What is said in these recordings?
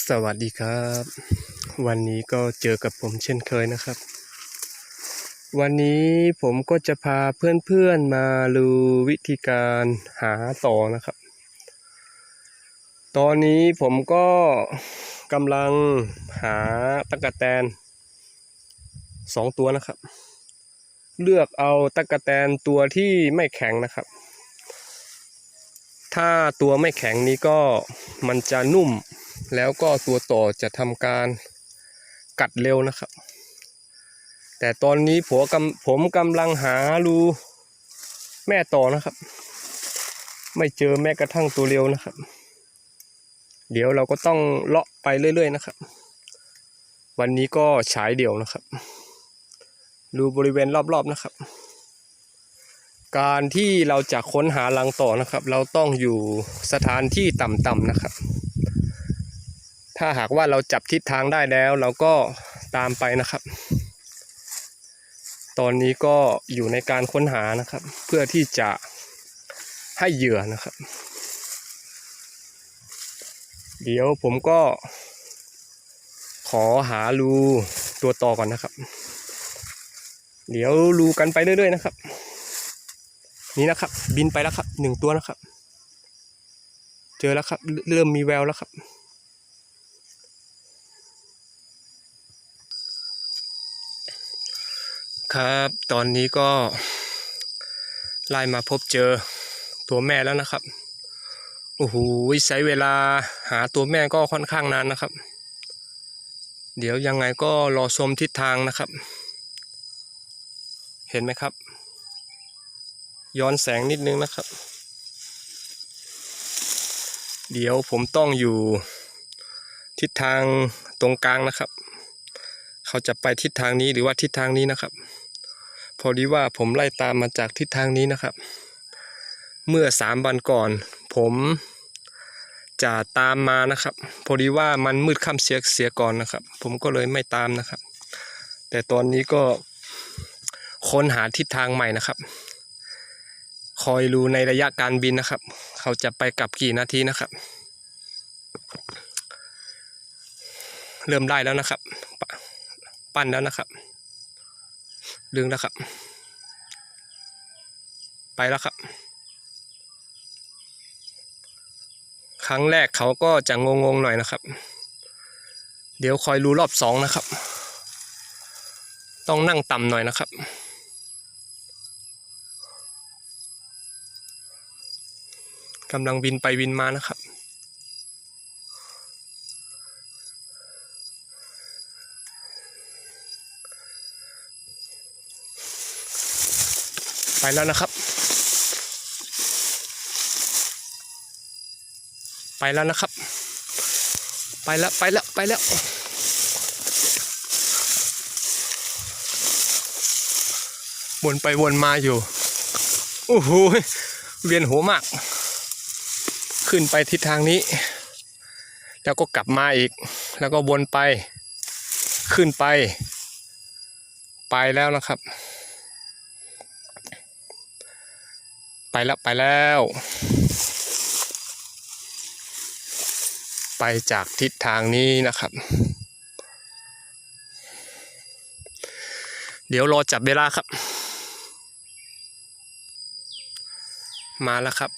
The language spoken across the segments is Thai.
สวัสดีครับ วันนี้ก็เจอกับผมเช่นเคยนะครับ วันนี้ผมก็จะพาเพื่อนๆมาดูวิธีการหาต่อนะครับ ตอนนี้ผมก็กำลังหาตะกะแตนสองตัวนะครับ เลือกเอาตะกะแตนตัวที่ไม่แข็งนะครับ ถ้าตัวไม่แข็งนี้ก็มันจะนุ่ม แล้วก็ตัวต่อจะทำการกัดเร็วนะครับ แต่ตอนนี้ผมกำผมกำลังหารูแม่ต่อนะครับ ไม่เจอแม้กระทั่งตัวเร็วนะครับ เดี๋ยวเราก็ต้องเลาะไปเรื่อย ๆ นะครับ วันนี้ก็ฉายเดี่ยวนะครับดูบริเวณรอบๆนะครับ การที่เราจะค้นหารังต่อนะครับ เราต้องอยู่สถานที่ต่ำๆนะครับ ถ้าหากว่าเราจับทิศทางได้แล้ว เราก็ตามไปนะครับ ตอนนี้ก็อยู่ในการค้นหานะครับ เพื่อที่จะให้เหยื่อนะครับ เดี๋ยวผมก็ขอหารูตัวต่อก่อนนะครับ เดี๋ยวรูกันไปเรื่อยๆนะครับ นี่นะครับ บินไปแล้วครับหนึ่งตัวนะครับ เจอแล้วครับ เริ่มมีแววแล้วครับ ครับ ตอนนี้ก็ไล่มาพบเจอตัวแม่แล้วนะครับ โอ้โหใช้เวลาหาตัวแม่ก็ค่อนข้างนานนะครับ เดี๋ยวยังไงก็รอชมทิศทางนะครับ เห็นไหมครับ ย้อนแสงนิดนึงนะครับ เดี๋ยวผมต้องอยู่ทิศทางตรงกลางนะครับ เขาจะไปทิศทางนี้หรือว่าทิศทางนี้นะครับ พอดีว่าผมไล่ตามมาจากทิศทางนี้นะครับ เมื่อสามวันก่อน ผมจะตามมานะครับ พอดีว่ามันมืดค่ำเสียเสียก่อนนะครับ ผมก็เลยไม่ตามนะครับ แต่ตอนนี้ก็ค้นหาทิศทางใหม่นะครับ คอยรู้ในระยะการบินนะครับ เขาจะไปกลับกี่นาทีนะครับ เริ่มได้แล้วนะครับ ปั้นแล้วนะครับ ดึงแล้วครับ ไปแล้วครับ ครั้งแรกเขาก็จะงงๆหน่อยนะครับ เดี๋ยวคอยรู้รอบสองนะครับ ต้องนั่งต่ำหน่อยนะครับกำลังบินไปบินมานะครับ ไปแล้วนะครับ ไปแล้วนะครับ ไปแล้วไปแล้วไปแล้ววนไปวนมาอยู่โอ้โหเวียนหัวมาก ขึ้นไปทิศทางนี้ แล้วก็กลับมาอีก แล้วก็วนไป ขึ้นไป ไปแล้วนะครับ ไปแล้วไปแล้ว ไปจากทิศทางนี้นะครับ เดี๋ยวรอจับเวลาครับ มาแล้วครับ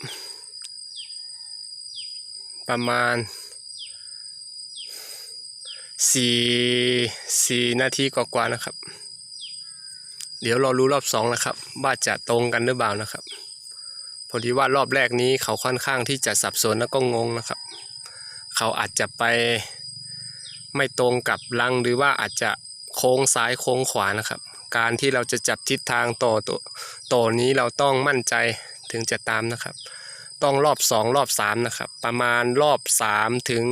ประมาณสี่สี่นาทีกว่าๆนะครับ เดี๋ยวรอรู้รอบสองนะครับว่าจะตรงกันหรือเปล่านะครับ อดีว่ารอบแรกนี้เขาค่อนข้างที่จะสับสนแล้วก็งงนะครับ เขาอาจจะไปไม่ตรงกับรังหรือว่าอาจจะโค้งซ้ายโค้งขวานะครับ การที่เราจะจับทิศทางต่อตัวต่อนี้เราต้องมั่นใจถึงจะตามนะครับ ต้องรอบสองรอบสามนะครับ ประมาณรอบสามถึง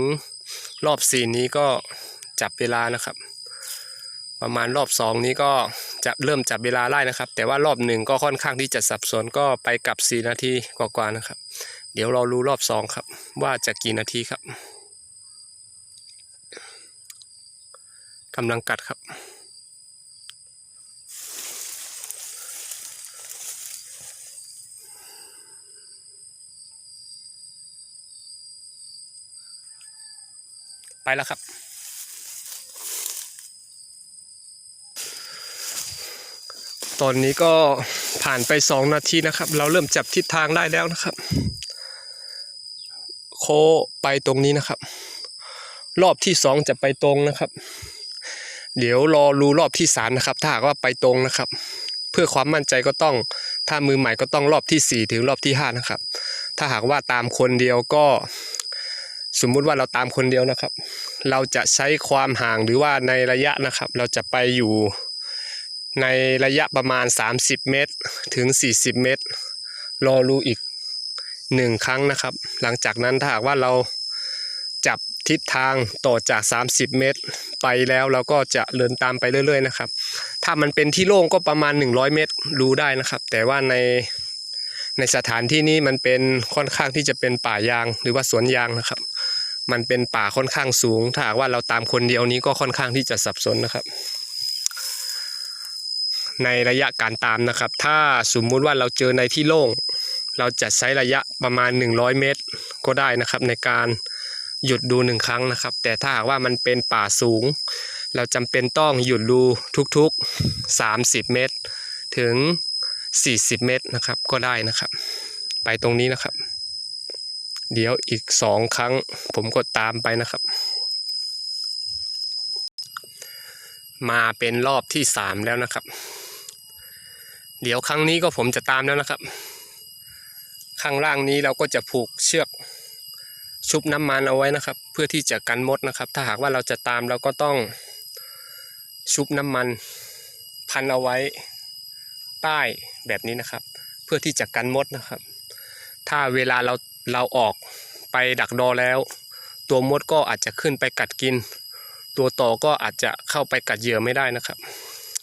รอบสี่นี้ก็จับเวลานะครับ ประมาณรอบสองนี้ก็จะเริ่มจับเวลาไล่นะครับ แต่ว่ารอบหนึ่งก็ค่อนข้างที่จะสับสนก็ไปกับ4นาทีกว่าๆนะครับ เดี๋ยวเรารู้รอบสองครับ ว่าจะกี่นาทีครับกำลังกัดครับไปแล้วครับ ตอนนี้ก็ผ่านไปสองนาทีนะครับ เราเริ่มจับทิศทางได้แล้วนะครับ โคไปตรงนี้นะครับ รอบที่สองจะไปตรงนะครับ เดี๋ยวรอรูรอบที่สามนะครับ ถ้าหากว่าไปตรงนะครับ เพื่อความมั่นใจก็ต้องถ้ามือใหม่ก็ต้องรอบที่สี่ถึงรอบที่ห้านะครับ ถ้าหากว่าตามคนเดียวก็สมมุติว่าเราตามคนเดียวนะครับ เราจะใช้ความห่างหรือว่าในระยะนะครับ เราจะไปอยู่ ในระยะประมาณ 30 เมตร ถึง 40 เมตร รอรูอีกหนึ่งครั้งนะครับ หลังจากนั้นถ้าหากว่าเราจับทิศทางต่อจาก 30 เมตร ไปแล้วเราก็จะเดินตามไปเรื่อย ๆ นะครับ ถ้ามันเป็นที่โล่งก็ประมาณ 100 เมตรรู้ได้นะครับ แต่ว่าในในสถานที่นี้มันเป็นค่อนข้างที่จะเป็นป่ายางหรือว่าสวนยางนะครับ มันเป็นป่าค่อนข้างสูง ถ้าหากว่าเราตามคนเดียวนี้ก็ค่อนข้างที่จะสับสนนะครับ ในระยะการตามนะครับ ถ้าสมมุติว่าเราเจอในที่โล่ง เราจะใช้ระยะประมาณ 100 เมตร ก็ได้นะครับ ในการหยุดดูหนึ่งครั้งนะครับ แต่ถ้าหากว่ามันเป็นป่าสูง เราจำเป็นต้องหยุดดูทุกๆ 30 เมตร ถึง 40 เมตรนะครับก็ได้นะครับ ไปตรงนี้นะครับ เดี๋ยวอีกสองครั้ง ผมก็ตามไปนะครับ มาเป็นรอบที่สามแล้วนะครับ เดี๋ยวครั้งนี้ก็ผมจะตามแล้วนะครับ ข้างล่างนี้เราก็จะผูกเชือกชุบน้ำมันเอาไว้นะครับ เพื่อที่จะกันมดนะครับ ถ้าหากว่าเราจะตามเราก็ต้องชุบน้ำมันพันเอาไว้ใต้แบบนี้นะครับ เพื่อที่จะกันมดนะครับ ถ้าเวลาเราเราออกไปดักดอแล้ว ตัวมดก็อาจจะขึ้นไปกัดกิน ตัวต่อก็อาจจะเข้าไปกัดเหยื่อไม่ได้นะครับ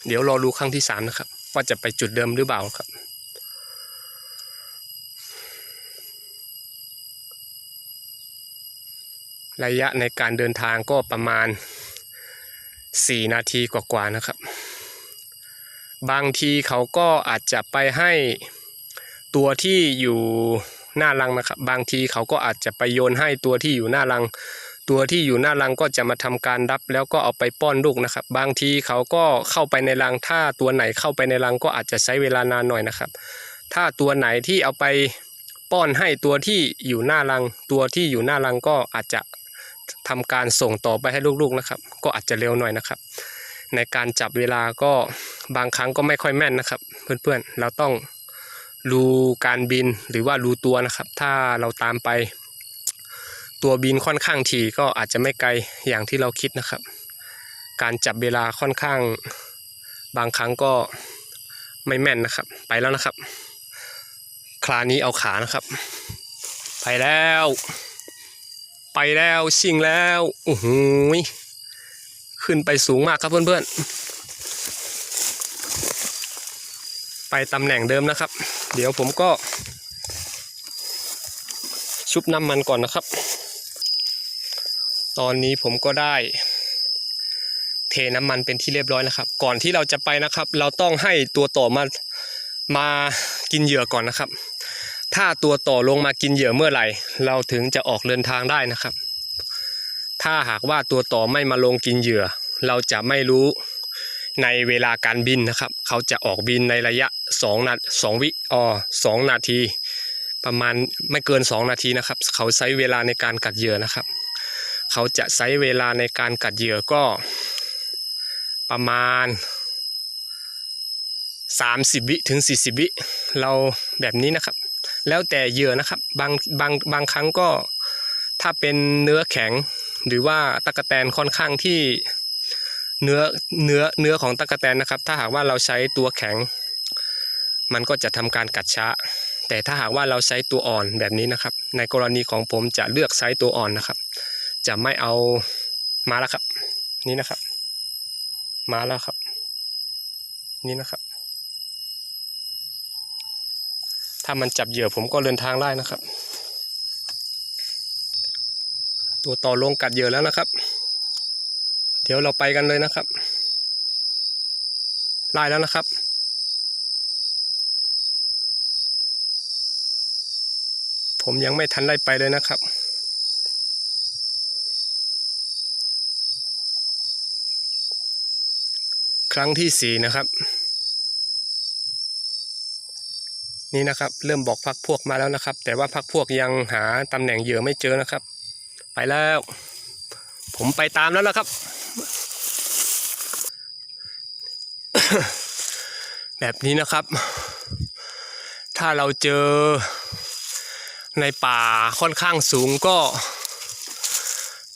เดี๋ยวรอดูครั้งที่สามนะครับ ว่าจะไปจุดเดิมหรือเปล่าครับ ระยะในการเดินทางก็ประมาณ 4 นาทีกว่าๆนะครับ บางทีเขาก็อาจจะไปให้ตัวที่อยู่หน้ารังนะครับ บางทีเขาก็อาจจะไปโยนให้ตัวที่อยู่หน้ารัง ตัวที่อยู่หน้ารังก็จะมาทำการรับแล้วก็เอาไปป้อนลูกนะครับ บางทีเขาก็เข้าไปในรังถ้าตัวไหนเข้าไปในรังก็อาจจะใช้เวลานานหน่อยนะครับ ถ้าตัวไหนที่เอาไปป้อนให้ตัวที่อยู่หน้ารัง ตัวที่อยู่หน้ารังก็อาจจะทำการส่งต่อไปให้ลูกๆนะครับ ก็อาจจะเร็วหน่อยนะครับ ในการจับเวลาก็บางครั้งก็ไม่ค่อยแม่นนะครับ เพื่อนๆเราต้องรูการบินหรือว่ารูตัวนะครับ ถ้าเราตามไป ตัวบินค่อนข้างถี่ก็อาจจะไม่ไกลอย่างที่เราคิดนะครับ การจับเวลาค่อนข้างบางครั้งก็ไม่แม่นนะครับ ไปแล้วนะครับครานี้เอาขานะครับ ไปแล้ว ไปแล้วชิงแล้วโอ้โหขึ้นไปสูงมากครับเพื่อนๆ ไปตำแหน่งเดิมนะครับ เดี๋ยวผมก็ชุบน้ำมันก่อนนะครับ ตอนนี้ผมก็ได้เทน้ำมันเป็นที่เรียบร้อยนะครับ ก่อนที่เราจะไปนะครับ เราต้องให้ตัวต่อมามากินเหยื่อก่อนนะครับ ถ้าตัวต่อลงมากินเหยื่อเมื่อไหร่ เราถึงจะออกเดินทางได้นะครับ ถ้าหากว่าตัวต่อไม่มาลงกินเหยื่อ เราจะไม่รู้ในเวลาการบินนะครับ เขาจะออกบินในระยะ2นาสองวิอ๋อสองนาที ประมาณไม่เกิน 2 นาทีนะครับ เขาใช้เวลาในการกัดเหยื่อนะครับ เขาจะใช้เวลาในการกัดเหยื่อก็ประมาณ 30 วิถึง 40 วิเราแบบนี้นะครับ แล้วแต่เหยื่อนะครับบางบางบางครั้งก็ถ้าเป็นเนื้อแข็งหรือว่าตะกแตนค่อนข้างที่เนื้อเนื้อเนื้อของตะกแตนนะครับ ถ้าหากว่าเราใช้ตัวแข็ง มันก็จะทำการกัดช้า แต่ถ้าหากว่าเราใช้ตัวอ่อนแบบนี้นะครับ ในกรณีของผมจะเลือกใช้ตัวอ่อนนะครับ จะไม่เอามาแล้วครับ นี่นะครับ มาแล้วครับ นี่นะครับ ถ้ามันจับเหยื่อผมก็เดินทางได้นะครับ ตัวต่อลงกัดเหยื่อแล้วนะครับ เดี๋ยวเราไปกันเลยนะครับไล่แล้วนะครับผมยังไม่ทันได้ไปเลยนะครับ รั้งที่สี่นะครับ นี่นะครับ เริ่มบอกพักพวกมาแล้วนะครับ แต่ว่าพักพวกยังหาตำแหน่งเหยื่อไม่เจอนะครับ ไปแล้ว ผมไปตามแล้วนะครับ แบบนี้นะครับ ถ้าเราเจอในป่าค่อนข้างสูงก็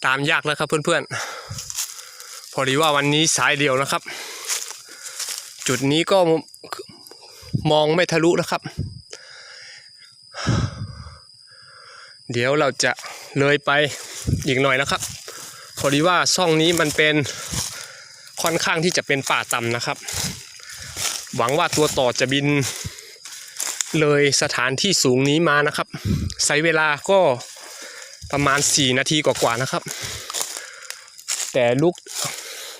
ตามยากแล้วครับเพื่อนๆ พอดีว่าวันนี้สายเดียวนะครับ จุดนี้ก็มองไม่ทะลุนะครับ เดี๋ยวเราจะเลยไปอีกหน่อยนะครับ พอดีว่าช่องนี้มันเป็นค่อนข้างที่จะเป็นป่าต่ำนะครับ หวังว่าตัวต่อจะบินเลยสถานที่สูงนี้มานะครับใช้เวลาก็ประมาณ 4 นาทีกว่าๆนะครับ แต่ลุก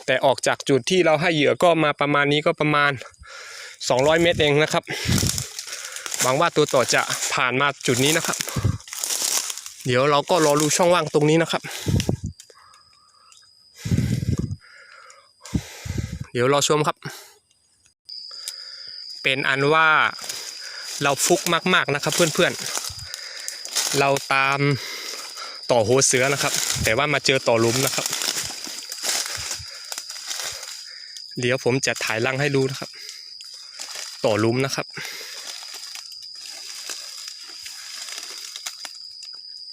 แต่ออกจากจุดที่เราให้เหยื่อก็มาประมาณนี้ก็ประมาณ 200 เมตรเองนะครับหวังว่าตัวต่อจะผ่านมาจุดนี้นะครับ เดี๋ยวเราก็รอรูช่องว่างตรงนี้นะครับ เดี๋ยวรอชมครับ เป็นอันว่าเราฟุกมากๆนะครับเพื่อนๆ เราตามต่อโหเสือนะครับ แต่ว่ามาเจอต่อลุมนะครับ เดี๋ยวผมจะถ่ายลังให้ดูนะครับ ต่อลุมนะครับ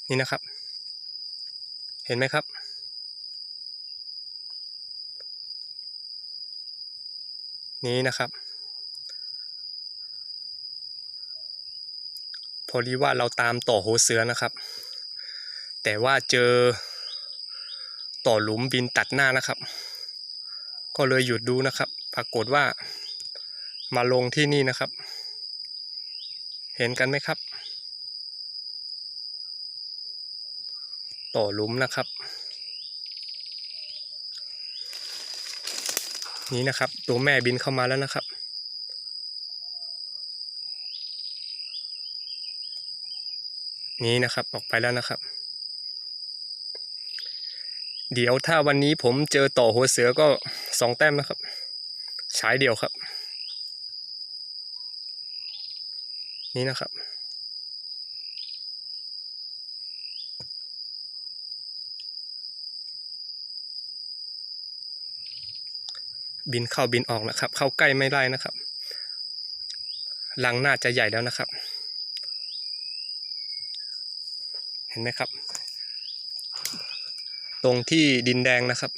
นี่นะครับ เห็นไหมครับ นี้นะครับ พอดีว่าเราตามต่อโหเสือนะครับ แต่ว่าเจอต่อหลุมบินตัดหน้านะครับ ก็เลยหยุดดูนะครับ ปรากฏว่ามาลงที่นี่นะครับ เห็นกันไหมครับ ต่อหลุมนะครับ นี่นะครับ ตัวแม่บินเข้ามาแล้วนะครับนี้นะครับออกไปแล้วนะครับ เดี๋ยวถ้าวันนี้ผมเจอต่อหัวเสือก็สองแต้มนะครับ ฉายเดียวครับ นี่นะครับ บินเข้าบินออกนะครับ เข้าใกล้ไม่ได้นะครับลังน่าจะใหญ่แล้วนะครับ เห็นไหมครับ ตรงที่ดินแดงนะครับ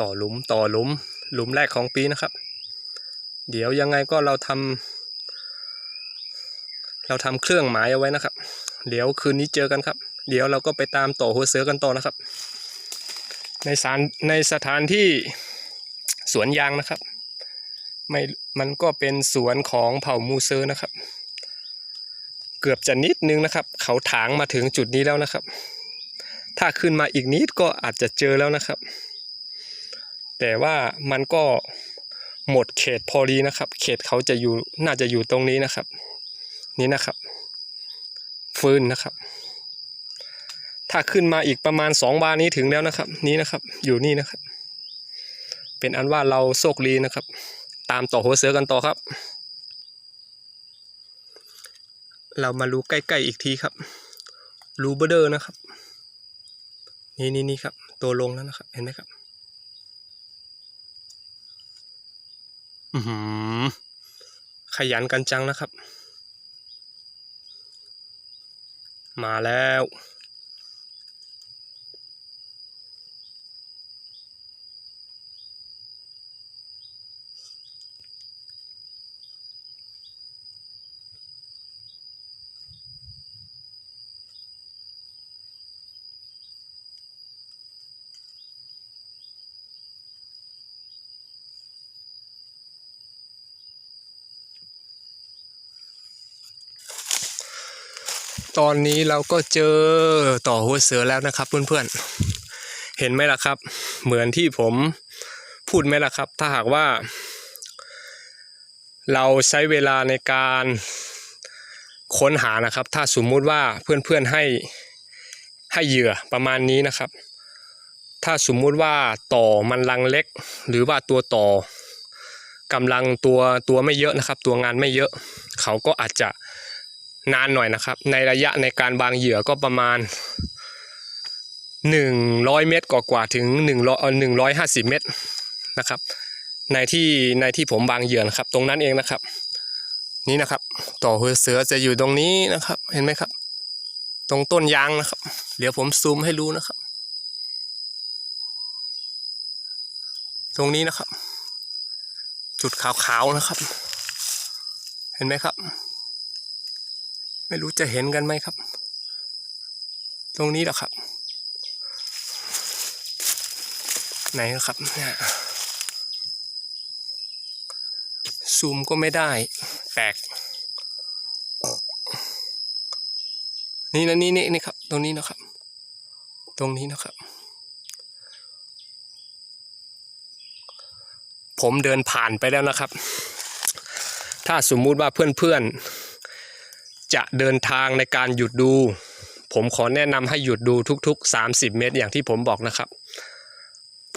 ต่อหลุมต่อหลุมหลุมแรกของปีนะครับ เดี๋ยวยังไงก็เราทำเราทำเครื่องหมายเอาไว้นะครับ เดี๋ยวคืนนี้เจอกันครับ เดี๋ยวเราก็ไปตามต่อหัวเสือกันต่อนะครับ ในสารในสถานที่สวนยางนะครับ ไม่มันก็เป็นสวนของเผ่ามูเซอร์นะครับ เกือบจะนิดนึงนะครับ เขาถางมาถึงจุดนี้แล้วนะครับ ถ้าขึ้นมาอีกนิดก็อาจจะเจอแล้วนะครับ แต่ว่ามันก็หมดเขตพอดีนะครับ เขตเขาจะอยู่น่าจะอยู่ตรงนี้นะครับ นี่นะครับฟืนนะครับ ถ้าขึ้นมาอีกประมาณสองบานี้ถึงแล้วนะครับ นี้นะครับ อยู่นี่นะครับ เป็นอันว่าเราโชคดีนะครับ ตามต่อหัวเสือกันต่อครับ เรามารู้ใกล้ๆอีกทีครับ รูเบอร์เดอร์นะครับ นี่นี่นี่ครับ ตัวลงแล้วนะครับ เห็นไหมครับ อือหือขยันกันจังนะครับ มาแล้ว ตอนนี้เราก็เจอต่อหัวเสือแล้วนะครับ เพื่อนๆ เห็นไหมล่ะครับ เหมือนที่ผมพูดไหมล่ะครับ ถ้าหากว่า เราใช้เวลาในการค้นหานะครับ ถ้าสมมุติว่าเพื่อนๆให้ให้เหยื่อประมาณนี้นะครับ ถ้าสมมุติว่าต่อมันรังเล็ก หรือว่าตัวต่อกำลังตัวตัวไม่เยอะนะครับ ตัวงานไม่เยอะ เขาก็อาจจะ นานหน่อยนะครับ ในระยะในการวางเหยื่อก็ประมาณ 100 เมตรกว่าถึง100เอ่อ150 เมตรนะครับ ในที่ในที่ผมวางเหยื่อนะครับ ตรงนั้นเองนะครับ นี่นะครับ ต่อหัวเสือจะอยู่ตรงนี้นะครับ เห็นไหมครับ ตรงต้นยางนะครับ เดี๋ยวผมซูมให้รู้นะครับ ตรงนี้นะครับ จุดขาวๆนะครับ เห็นไหมครับ ไม่รู้จะเห็นกันไหมครับ ตรงนี้แหละครับ ไหนนะครับเนี่ยซูมก็ไม่ได้แปลกนี่นะนี่นี่นี่ครับ ตรงนี้นะครับ ตรงนี้นะครับ ผมเดินผ่านไปแล้วนะครับ ถ้าสมมุติว่าเพื่อนๆ จะเดินทางในการหยุดดู ผมขอแนะนำให้หยุดดูทุก ๆ 30 เมตร อย่างที่ผมบอกนะครับ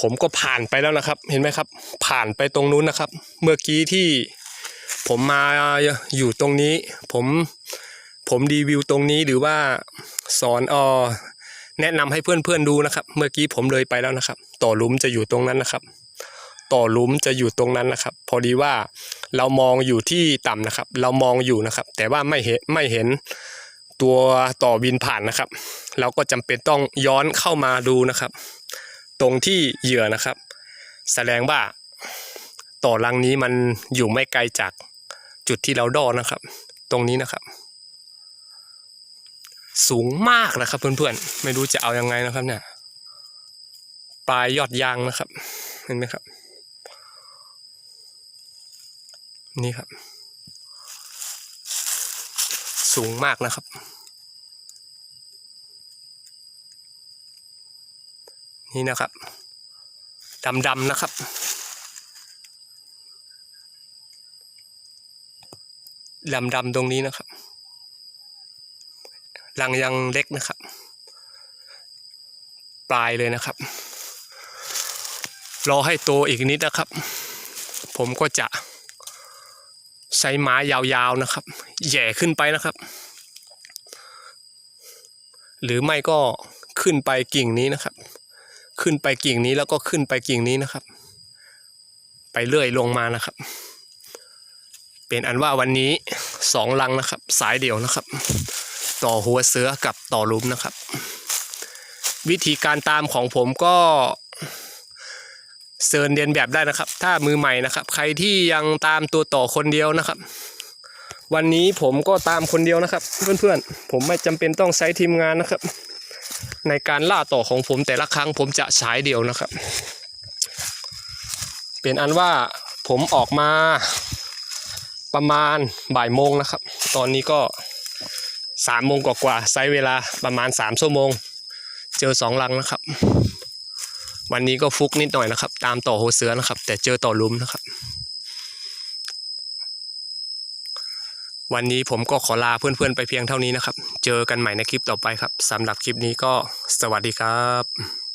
ผมก็ผ่านไปแล้วนะครับ เห็นไหมครับ ผ่านไปตรงนู้นนะครับ เมื่อกี้ที่ผมมาอยู่ตรงนี้ ผมผมรีวิวตรงนี้หรือว่าสอนอแนะนำให้เพื่อนๆดูนะครับ เมื่อกี้ผมเลยไปแล้วนะครับ ต่อลุมจะอยู่ตรงนั้นนะครับ ต่อหลุมจะอยู่ตรงนั้นนะครับ พอดีว่าเรามองอยู่ที่ต่ำนะครับ เรามองอยู่นะครับ แต่ว่าไม่เห็นไม่เห็นตัวต่อบินผ่านนะครับ เราก็จำเป็นต้องย้อนเข้ามาดูนะครับ ตรงที่เหยื่อนะครับ แสดงว่าต่อรังนี้มันอยู่ไม่ไกลจากจุดที่เราดอนะครับ ตรงนี้นะครับ สูงมากนะครับเพื่อนๆ ไม่รู้จะเอายังไงนะครับเนี่ยปลายยอดยางนะครับ เห็นไหมครับ นี่ครับ สูงมากนะครับ นี่นะครับดำๆนะครับ ดำๆตรงนี้นะครับรังยังเล็กนะครับ ปลายเลยนะครับ รอให้โตอีกนิดนะครับ ผมก็จะ ใช้ไม้ยาวๆนะครับ แย่ขึ้นไปนะครับ หรือไม่ก็ขึ้นไปกิ่งนี้นะครับ ขึ้นไปกิ่งนี้แล้วก็ขึ้นไปกิ่งนี้นะครับ ไปเรื่อยลงมานะครับ เป็นอันว่าวันนี้สองลังนะครับ สายเดี่ยวนะครับ ต่อหัวเสือกับต่อลุมนะครับ วิธีการตามของผมก็ เซิร์นเรียนแบบได้นะครับ ถ้ามือใหม่นะครับ ใครที่ยังตามตัวต่อคนเดียวนะครับ วันนี้ผมก็ตามคนเดียวนะครับ เพื่อนๆ ผมไม่จำเป็นต้องใช้ทีมงานนะครับ ในการล่าต่อของผมแต่ละครั้งผมจะฉายเดียวนะครับ เป็นอันว่าผมออกมาประมาณบ่ายโมงนะครับ ตอนนี้ก็สามโมงกว่าๆใช้เวลาประมาณสามชั่วโมง เจอสองลังนะครับ วันนี้ก็ฟุกนิดหน่อยนะครับ ตามต่อโหเสือนะครับ แต่เจอต่อลุมนะครับ วันนี้ผมก็ขอลาเพื่อนๆไปเพียงเท่านี้นะครับ เจอกันใหม่ในคลิปต่อไปครับสำหรับคลิปนี้ก็สวัสดีครับ